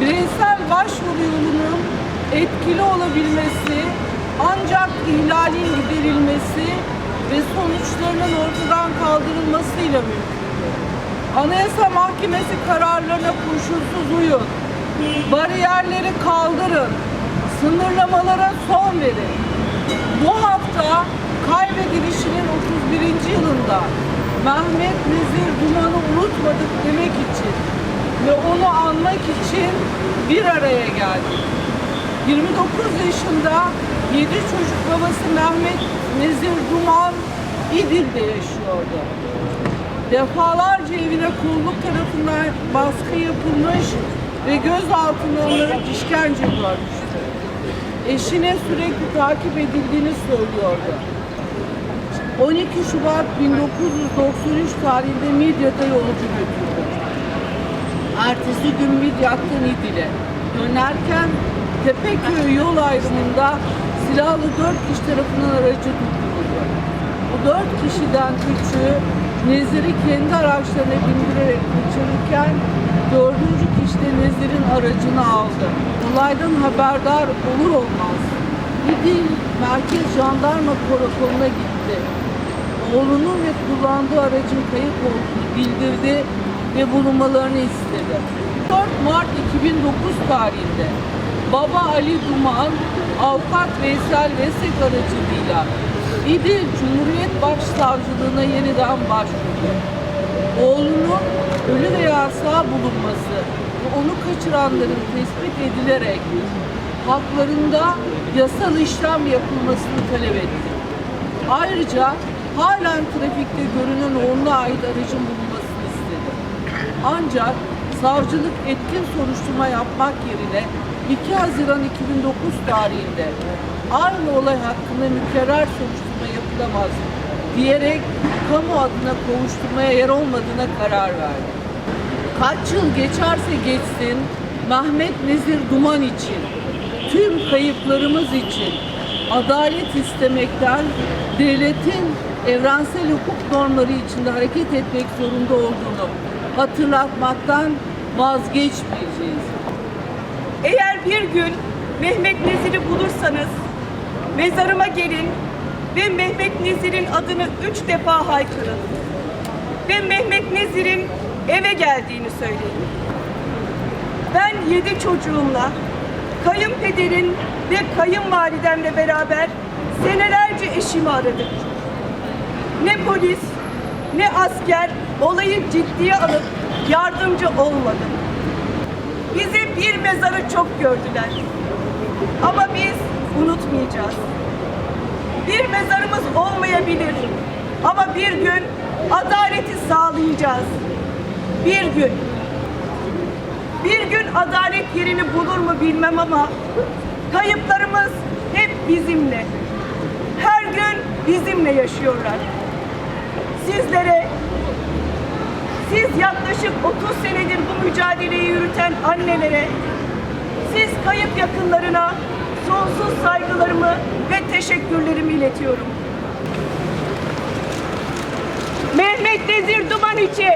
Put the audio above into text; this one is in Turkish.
bireysel başvuru yolunun etkili olabilmesi ancak ihlalin giderilmesi ve sonuçlarının ortadan kaldırılmasıyla mümkündür. Anayasa Mahkemesi kararlarına koşulsuz uyun, bariyerleri kaldırın, sınırlamalara son verin. Bu hafta kaybedilişinin 31. yılında Mehmet Nezir Duman'ı unutmadık demek için ve onu anmak için bir araya geldik. 29 yaşında 7 çocuk babası Mehmet Nezir Duman İdil'de yaşıyordu. Defalarca evine kolluk tarafından baskı yapılmış ve gözaltına alınıp işkence görmüştü. Eşine sürekli takip edildiğini söylüyordu. 12 Şubat 1993 tarihinde Midyat'a yolcu götürdü. Ertesi gün Midyat'tan İdil'e dönerken Tepeköy yol ayrımında silahlı dört kişi tarafından aracı durduruldu. Bu dört kişiden üçü Nezir'i kendi araçlarına bindirerek kaçırırken dördüncü kişi de Nezir'in aracını aldı. Olaydan haberdar olur olmaz İdil Merkez Jandarma Karakoluna gitti. Oğlunun ve kullandığı aracın kayıp olduğunu bildirdi ve bulunmalarını istedi. 4 Mart 2009 tarihinde Baba Ali Duman, Avukat Veysel Vesek aracılığıyla İdil Cumhuriyet Başsavcılığına yeniden başvurdu. Oğlunun ölü veya sağ bulunması ve onu kaçıranların tespit edilerek haklarında yasal işlem yapılmasını talep etti. Ayrıca halen trafikte görünen oğluna ait aracın bulunmasını. Ancak savcılık etkin soruşturma yapmak yerine 2 Haziran 2009 tarihinde aynı olay hakkında mükerrer soruşturma yapılamaz diyerek kamu adına kovuşturmaya yer olmadığına karar verdi. Kaç yıl geçerse geçsin Mehmet Nezir Duman için, tüm kayıplarımız için adalet istemekten devletin evrensel hukuk normları içinde hareket etmek zorunda olduğunu hatırlatmaktan vazgeçmeyeceğiz. Eğer bir gün Mehmet Nezir'i bulursanız mezarıma gelin ve Mehmet Nezir'in adını üç defa haykırın. Ve Mehmet Nezir'in eve geldiğini söyleyin. Ben yedi çocuğumla, kayınpederin ve kayınvalidemle beraber senelerce eşimi aradık. Ne polis, ne asker olayı ciddiye alıp yardımcı olmadı. Bizi bir mezarı çok gördüler. Ama biz unutmayacağız. Bir mezarımız olmayabilir. Ama bir gün adaleti sağlayacağız. Bir gün. Bir gün adalet yerini bulur mu bilmem ama kayıplarımız hep bizimle. Her gün bizimle yaşıyorlar. Sizlere siz yaklaşık 30 senedir bu mücadeleyi yürüten annelere, siz kayıp yakınlarına sonsuz saygılarımı ve teşekkürlerimi iletiyorum. Mehmet Nezir Duman için